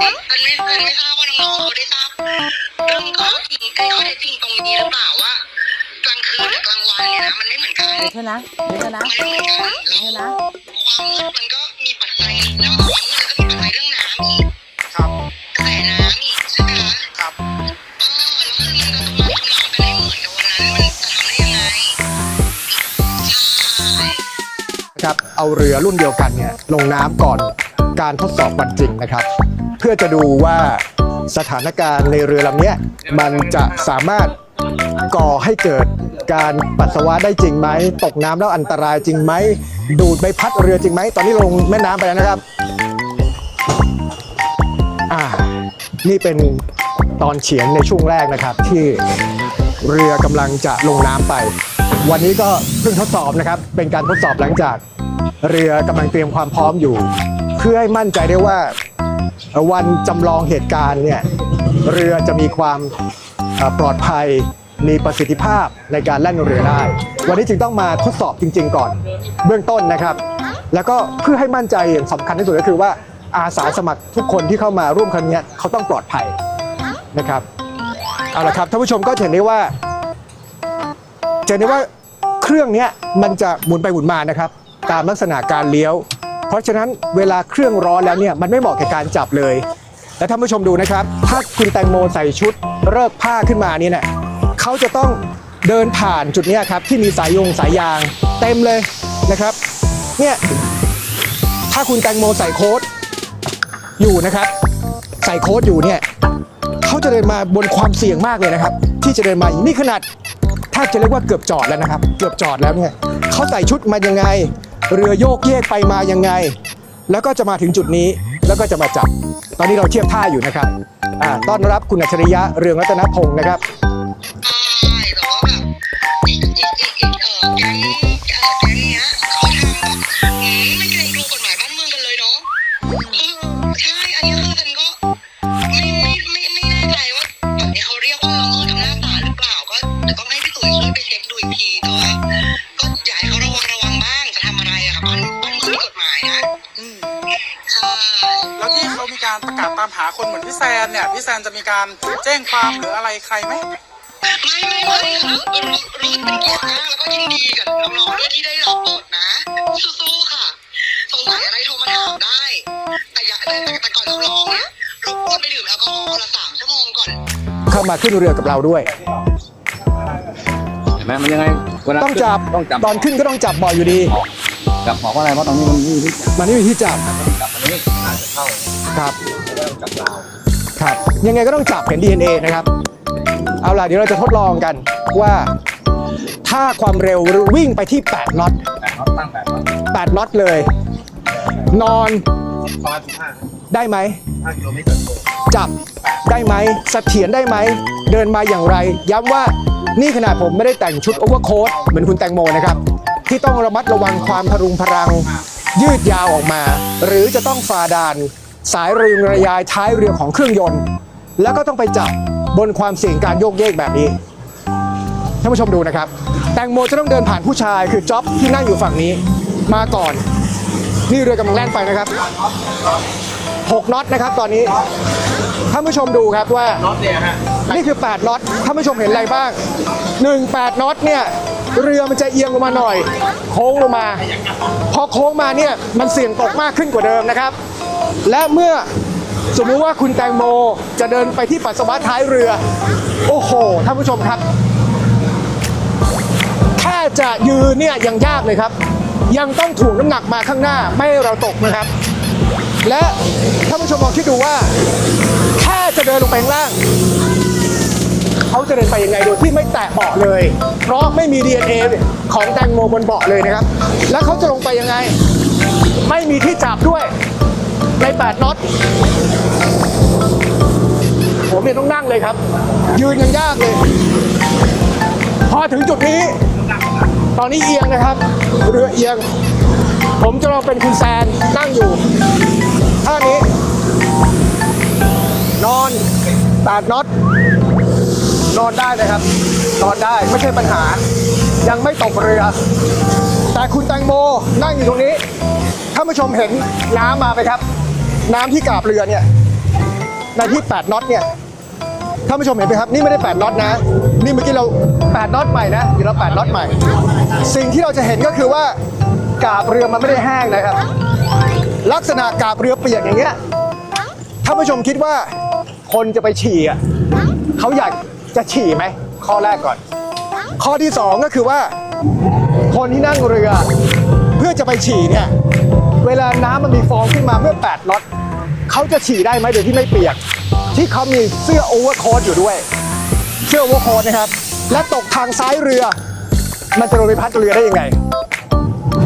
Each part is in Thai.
อันไม่อันไม่ทราบว่าน้องๆเขาได้ทราบเรื่องข้อจริงไอ้ข้อเท็จจริงตรงนี้หรือเปล่าว่ากลางคืนกับกลางวันเนี่ยนะมันไม่เหมือนกันเดี๋ยวเถอนะเดี๋ยวเถอนะมันไม่เหมือนกันเดี๋ยวเถอนะ ความมืดมันก็มีปัจจัยแล้วความมืดแล้วก็มีปัจจัยเรื่องน้ำอีกครับ กระแสน้ำอีกใช่ไหมคะครับ เออแล้วมันก็ทำนองกันให้เหมือนกับวันนั้นมันจะทำได้ยังไงใช่ ครับเอาเรือรุ่นเดียวกันเนี่ยลงน้ำก่อนการทดสอบวันจริงนะครับ เพื่อจะดูว่าสถานการณ์ในเรือลำนี้มันจะสามารถก่อให้เกิดการปัสสาวะได้จริงไหม ตกน้ำแล้วอันตรายจริงไหม ดูดใบพัดเรือจริงไหม ตอนนี้ลงแม่น้ำไปแล้วนะครับอ่านี่เป็นตอนเฉียงในช่วงแรกนะครับ ที่เรือกำลังจะลงน้ำไป วันนี้ก็เพิ่งทดสอบนะครับ เป็นการทดสอบหลังจาก เรือกำลังเตรียมความพร้อมอยู่ เพื่อให้มั่นใจได้ว่า วันจำลองเหตุการณ์เนี่ยเรือจะมีความปลอดภัยมีประสิทธิภาพในการแล่นเรือได้ วันนี้จึงต้องมาทดสอบจริง ๆ ก่อน เบื้องต้นนะครับ แล้วก็เพื่อให้มั่นใจอย่างสำคัญที่สุดก็คือว่าอาสาสมัครทุกคนที่เข้ามาร่วมครั้งนี้เขาต้องปลอดภัยนะครับเอาละครับท่านผู้ชมก็เห็นได้ว่าจะเห็นได้ว่าเครื่องนี้มันจะหมุนไปหมุนมานะครับ ตามลักษณะการเลี้ยว เพราะฉะนั้นเวลาเครื่องร้อนแล้วเนี่ยมันไม่เหมาะกับการจับเลย และท่านผู้ชมดูนะครับ ถ้าคุณแตงโมใส่ชุดเลิกผ้าขึ้นมาเนี่ยนะเขาจะต้องเดินผ่านจุดเนี้ยครับที่มีสายยงสายยาง เต็มเลยนะครับเนี่ยถ้าคุณแตงโมใส่โค้ดอยู่นะครับ ใส่โค้ดอยู่เนี่ยเขาจะเดินมาบนความเสี่ยงมากเลยนะครับ ที่จะเดินมานี่ขนาดถ้าจะเรียกว่าเกือบจอดแล้วนะครับ เกือบจอดแล้วเนี่ยเขาใส่ชุดมายังไง เรือโยกเยกไปมายังไง แล้วก็จะมาถึงจุดนี้แล้วก็จะมาจับ ตอนนี้เราเทียบท่าอยู่นะครับอ่าต้อนรับคุณอัจฉริยะเรืองรัตนพงศ์นะครับามหาคนเหมือนพี่แซนเนี่ยพี่แซนจะมีการแจ้งความหรืออะไรใครไหมไม่ไม่ไม่ค่ะรู้รู้เป็นเกียรติมากแล้วก็ยินดีกับน้องๆด้วยที่ได้รับบทนะสู้ๆค่ะสงสัยอะไรโทรมาถามได้แต่อย่าแต่แต่แต่ก่อนเราลองนะรบกวนไปดื่มแอลกอฮอล์ละสามชั่วโมงก่อนเข้ามาขึ้นเรือกับเราด้วยเห็นไหมมันยังไงเวลาต้องจับต้องจับตอนขึ้นก็ต้องจับบ่ออยู่ดีจับหมอกว่าอะไรเพราะตรงนี้มันนี่ที่จับมันไม่มีที่จับจับอันนี้อาจจะเข้าครับ ครับยังไงก็ต้องจับเห็น DNA นะครับ เอาล่ะเดี๋ยวเราจะทดลองกันว่า ถ้าความเร็ววิ่งไปที่ 8น็อตแต่เขาตั้งแบบว่า8น็อตเลย นอนประมาณสิบห้าได้ไหม ห้ากิโลเมตรต่อชั่วโมงจับได้ไหมเสถียรได้ไหม เดินมาอย่างไร ย้ำว่านี่ขนาดผมไม่ได้แต่งชุดโอเวอร์โค้ทเหมือนคุณแตงโมนะครับ ที่ต้องระมัดระวังความพรุงพรัง ยืดยาวออกมา หรือจะต้องฝ่าด่าน สายรืองระยายท้ายเรือของเครื่องยนต์ แล้วก็ต้องไปจับบนความเสี่ยงการโยกเยกแบบนี้ท่านผู้ชมดูนะครับ แตงโมจะต้องเดินผ่านผู้ชายคือจ็อบที่นั่งอยู่ฝั่งนี้ มาก่อน นี่เรือกำลังแล่นไปนะครับ6น็อตนะครับตอนนี้ท่านผู้ชมดูครับว่าน็อตเนี่ยฮะนี่คือ 8น็อตท่านผู้ชมเห็นอะไรบ้าง 1 8น็อตเนี่ยเรือมันจะเอียงลงมาหน่อย โค้งลงมา พอโค้งมาเนี่ยมันเสี่ยงตกมากขึ้นกว่าเดิมนะครับ และเมื่อสมมุติว่าคุณแตงโมจะเดินไปที่ปัสสาวะท้ายเรือ โอ้โหท่านผู้ชมครับแค่จะยืนเนี่ยยังยากเลยครับ ยังต้องถ่วงน้ำหนักมาข้างหน้าไม่ให้เราตกนะครับ และท่านผู้ชมลองคิดดูว่าแค่จะเดินลงไปข้างล่างเขาจะเดินไปยังไงโดยที่ไม่แตะเบาะเลย เพราะไม่มี DNA ของแตงโมบนเบาะเลยนะครับ แล้วเขาจะลงไปยังไง ไม่มีที่จับด้วย ใน8น็อตผมเนี่ยต้องนั่งเลยครับ ยืนยังยากเลย พอถึงจุดนี้ ตอนนี้เอียงนะครับ เรือเอียง ผมจะลองเป็นคุณแซนนั่งอยู่ท่านี้ นอนแปดน็อตนอนได้เลยครับ นอนได้ไม่ใช่ปัญหา ยังไม่ตกเรือ แต่คุณแตงโมนั่งอยู่ตรงนี้ท่านผู้ชมเห็นน้ำมาไหมครับ น้ำที่กาบเรือเนี่ยในที่ 8น็อตเนี่ยท่านผู้ชมเห็นไหมครับ นี่ไม่ได้8น็อตนะ นี่เมื่อกี้เรา8น็อตใหม่นะนี่เรา8น็อตใหม่ สิ่งที่เราจะเห็นก็คือว่ากาบเรือมันไม่ได้แห้งนะครับ ลักษณะกาบเรือเปียกอย่างเงี้ยท่านผู้ชมคิดว่าคนจะไปฉี่อะเขาอยากจะฉี่ไหมข้อแรกก่อน ข้อที่สองก็คือว่า คนที่นั่งเรือ เพื่อจะไปฉี่เนี่ย เวลาน้ำมันมีฟองขึ้นมาเมื่อ8น็อตเขาจะฉี่ได้ไหมโดยที่ไม่เปียก ที่เขามีเสื้อโอเวอร์โค้ทอยู่ด้วย เสื้อโอเวอร์โค้ทนะครับ และตกทางซ้ายเรือ มันจะโดนไปพัดเรือได้ยังไง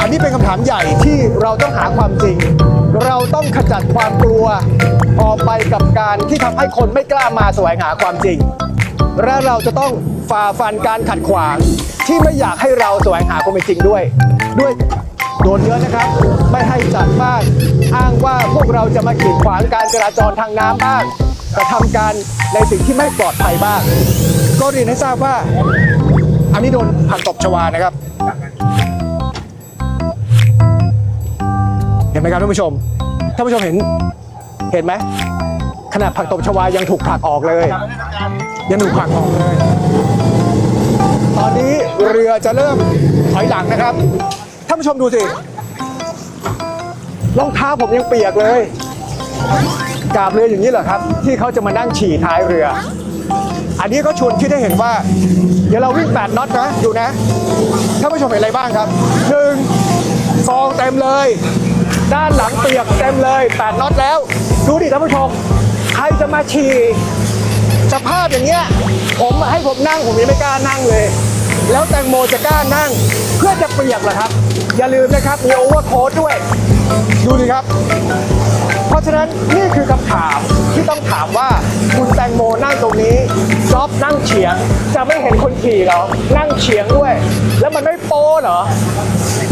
อันนี้เป็นคำถามใหญ่ที่เราต้องหาความจริง เราต้องขจัดความกลัวออกไปกับการที่ทำให้คนไม่กล้ามาแสวงหาความจริง และเราจะต้องฝ่าฟันการขัดขวางที่ไม่อยากให้เราแสวงหาความเป็นจริงด้วย ด้วย โดนเยอะนะครับ ไม่ให้จัดบ้างอ้างว่าพวกเราจะมาขีดขวางการจราจรทางน้ำบ้างกระทำการในสิ่งที่ไม่ปลอดภัยบ้าง ก็เรียนให้ทราบว่า อันนี้โดนผักตบชวานะครับ เห็นไหมครับท่านผู้ชมท่านผู้ชมเห็นเห็นไหมขนาดผักตบชวายังถูกผลักออกเลย ยังถูกผลักออกเลย ตอนนี้เรือจะเริ่มถอยหลังนะครับานผู้ชมดูสิรองเท้าผมยังเปียกเลย กาบเรืออย่างนี้เหรอครับ ที่เขาจะมานั่งฉี่ท้ายเรือ อันนี้ก็ชวนคิดให้เห็นว่า เดี๋ยวเราวิ่ง 8น็อตนะดูนะท่านผู้ชมเห็นอะไรบ้างครับหนึ่งฟองเต็มเลย ด้านหลังเปียกเต็มเลย 8น็อตแล้ว ดูดิท่านผู้ชม ใครจะมาฉี่สภาพอย่างเงี้ยผมให้ผมนั่งผมยังไม่กล้านั่งเลย แล้วแตงโมจะกล้านั่ง พื่อจะเปียกเหรอครับ อย่าลืมนะครับมีโอเวอร์โค้ดด้วย ดูดิครับ เพราะฉะนั้นนี่คือคำถามที่ต้องถามว่าคุณแตงโมนั่งตรงนี้จอบนั่งเฉียง จะไม่เห็นคนขี่เหรอ นั่งเฉียงด้วย แล้วมันไม่โป้เหรอ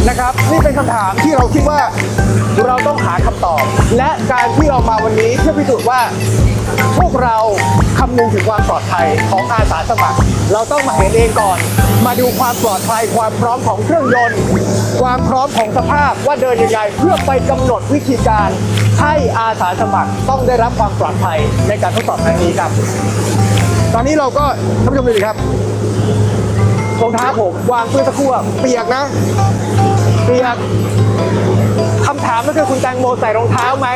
นะครับ นี่เป็นคำถามที่เราคิดว่าเราต้องหาคำตอบ และการที่เรามาวันนี้เพื่อพิสูจน์ว่า พวกเราคำนึงถึงความปลอดภัยของอาสาสมัคร เราต้องมาเห็นเองก่อน มาดูความปลอดภัยความพร้อมของเครื่องยนต์ ความพร้อมของสภาพว่าเดินยังไงเพื่อไปกำหนดวิธีการให้อาสาสมัครต้องได้รับความปลอดภัยในการทดสอบครั้งนี้ครับ ตอนนี้เราก็ท่านผู้ชมดูดิครับรองเท้าผมวางเพื่อสักครู่อะเปียกนะ เปียกคำถามก็คือคุณแตงโมใส่รองเท้าไหม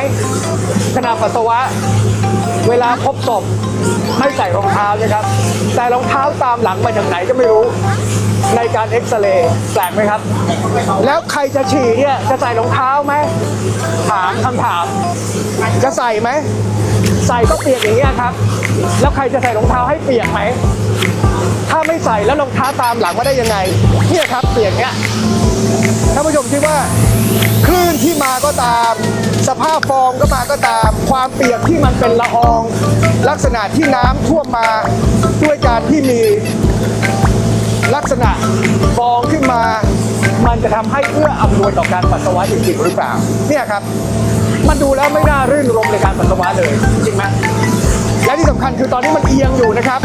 ขณะปัสสาวะ เวลาพบศพไม่ใส่รองเท้านะครับ แต่รองเท้าตามหลังมาจากไหนก็ไม่รู้ ในการเอ็กซเรย์แปลกไหมครับ แล้วใครจะฉี่เนี่ยจะใส่รองเท้าไหมถามคำถาม จะใส่ไหมใส่ก็เปียกอย่างเงี้ยครับ แล้วใครจะใส่รองเท้าให้เปียกไหม ถ้าไม่ใส่แล้วรองเท้าตามหลังมาได้ยังไง เนี่ยครับเปียกเนี้ย ท่านผู้ชมคิดว่า คลื่นที่มาก็ตาม สภาพฟองก็มาก็ตาม ความเปียกที่มันเป็นละออง ลักษณะที่น้ำท่วมมาด้วยการที่มี ลักษณะฟองขึ้นมา มันจะทำให้เอื้ออำนวยต่อการปัสสาวะจริงๆหรือเปล่า เนี่ยครับ มันดูแล้วไม่น่ารื่นรมในการปัสสาวะเลย จริงไหมและที่สำคัญคือตอนนี้มันเอียงอยู่นะครับ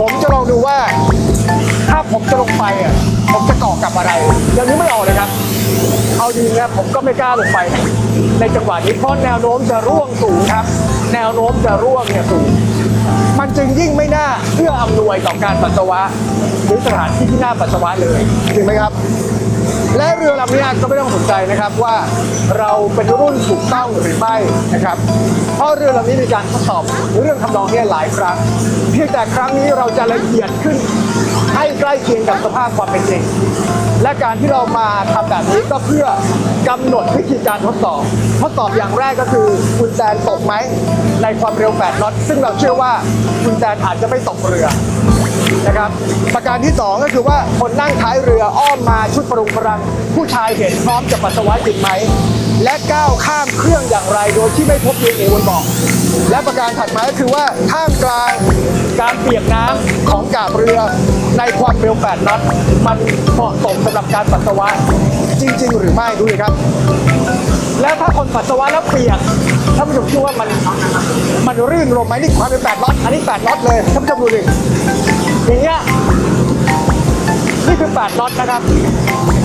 ผมจะลองดูว่า ถ้าผมจะลงไปอะผมจะเกาะกับอะไรยังนึกไม่ออกเลยครับ เอาจริงนะผมก็ไม่กล้าลงไป ในจังหวะนี้เพราะแนวโน้มจะร่วงสูงครับ แนวโน้มจะร่วงเนี่ยสูงมันจึงยิ่งไม่น่าเพื่ออำนวยต่อการปัสสาวะ หรือสถานที่ที่น่าปัสสาวะเลยจริงไหมครับ และเรือลำนี้ก็ไม่ต้องสนใจนะครับว่าเราเป็นรุ่นถูกต้องหรือไม่นะครับ เพราะเรือลำนี้มีการทดสอบเรื่องทำนองเนี้หลายครั้ง เพียงแต่ครั้งนี้เราจะละเอียดขึ้น ให้ใกล้เคียงกับสภาพความเป็นจริง และการที่เรามาทำแบบนี้ก็เพื่อกำหนดวิธีการทดสอบ ทดสอบอย่างแรกก็คือคุณแซนตกไหมในความเร็ว 8น็อตซึ่งเราเชื่อว่าคุณแซนอาจจะไม่ตกเรือนะครับประการที่ 2 ก็คือว่าคนนั่งท้ายเรืออ้อมมาชุดปรุงพรัง ผู้ชายเห็นพร้อมจะปัสสาวะจริงไหม และก้าวข้ามเครื่องอย่างไรโดยที่ไม่พบดีเอบนเบาะและประการถัดมาก็คือว่าท่ามกลางการเปียกน้ำของกาบเรือ ในความเร็ว 8น็อตมันเหมาะสมสำหรับการปัสสาวะจริง ๆ หรือไม่ดูเลยครับ แล้วถ้าคนปัสสาวะแล้วเปียกท่านผู้ชมคิดว่ามันมันรื่นรมไหมนี่ความเป็น8น็อตอันนี้ 8 น็อตเลยท่านผู้ชมดูดิอย่างเงี้ยนี่คือ 8 น็อตนะครับ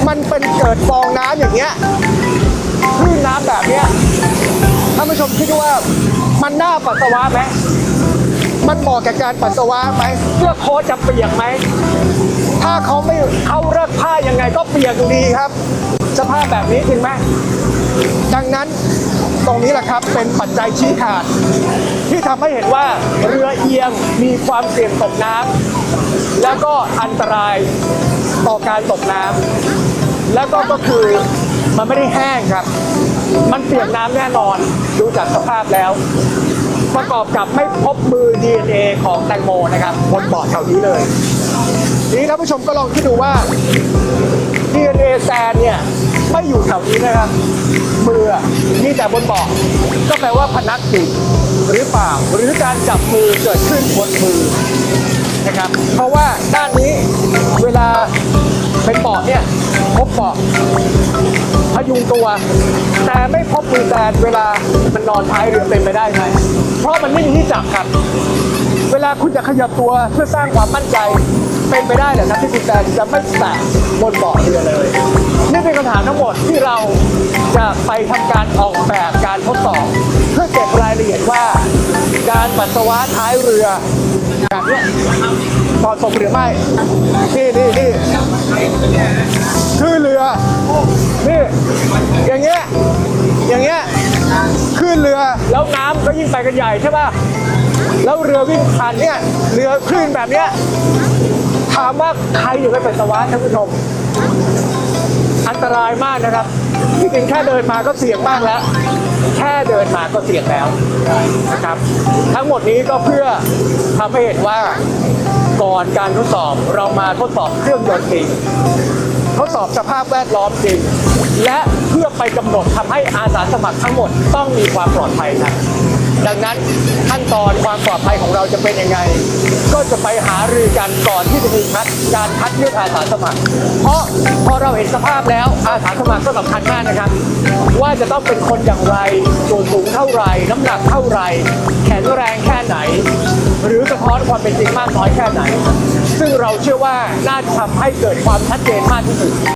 มันเป็นเกิดฟองน้ำอย่างเงี้ยคลื่นน้ำแบบเนี้ยท่านผู้ชมคิดว่ามันน่าปัสสาวะไหม มันเหมาะกับการปัสสาวะไหมเสื้อโค้ทจะเปียกไหม ถ้าเขาไม่เขาเลิกผ้ายังไงก็เปียกอยู่ดีครับ สภาพแบบนี้จริงไหมดังนั้นตรงนี้แหละครับเป็นปัจจัยชี้ขาด ที่ทำให้เห็นว่าเรือเอียงมีความเสี่ยงตกน้ำแล้วก็อันตรายต่อการตกน้ำแล้วก็ก็คือมันไม่ได้แห้งครับ มันเปียกน้ำแน่นอนดูจากสภาพแล้ว ประกอบกับไม่พบมือ DNA ของแตงโมนะครับบนบาะแถวนี้เลยทีนี้ท่านผู้ชมก็ลองคิดดูว่า DNA แซนเนี่ยไม่อยู่แถวนี้นะครับมือมีแต่บนเบาะก็แปลว่าพนักติดหรือเปล่าหรือการจับมือเกิดขึ้นบนมือนะครับ เพราะว่าด้านนี้เวลาเป็นเบาะเนี่ยพบเบาะ ยุงตัว แต่ไม่พบมือแซนเวลามันนอนท้ายเรือเป็นไปได้ไหมเพราะมันไม่มีที่จับครับ เวลาคุณจะขยับตัวเพื่อสร้างความมั่นใจเป็นไปได้เหรอครับที่คุณแซนจะไม่แตะบนเบาะเรือเลย นี่เป็นคำถามทั้งหมดที่เราจะไปทำการออกแบบการทดสอบ เพื่อเก็บรายละเอียดว่า การปัสสาวะท้ายเรือ แบบนี้ยเหมาะสมหรือไม่ นี่นี่นี่คือเรือ นี่ อย่างเงี้ย อย่างเงี้ย ขึ้นเรือ แล้วน้ำก็ยิ่งไปกันใหญ่ใช่ป่ะ แล้วเรือวิ่งผ่านเนี่ย เรือคลื่นแบบเนี้ย ถามว่าใครอยู่ในปัสสาวะท่านผู้ชม อันตรายมากนะครับ ที่จริงแค่เดินมาก็เสี่ยงมากแล้ว แค่เดินมาก็เสี่ยงแล้วนะครับ ทั้งหมดนี้ก็เพื่อทำให้เห็นว่าก่อนการทดสอบเรามาทดสอบเครื่องยนต์จริงทดสอบสภาพแวดล้อมจริง และเพื่อไปกำหนดทำให้อาสาสมัครทั้งหมดต้องมีความปลอดภัยครับ ดังนั้นขั้นตอนความปลอดภัยของเราจะเป็นยังไง ก็จะไปหารือกันก่อนที่จะมีคัดการคัดเลือกอาสาสมัคร เพราะพอเราเห็นสภาพแล้วอาสาสมัครก็สำคัญมากนะครับ ว่าจะต้องเป็นคนอย่างไรส่วนสูงเท่าไรน้ำหนักเท่าไรแข็งแรงแค่ไหน หรือสะท้อนความเป็นจริงมากน้อยแค่ไหน ซึ่งเราเชื่อว่าน่าจะทำให้เกิดความชัดเจนมากที่สุด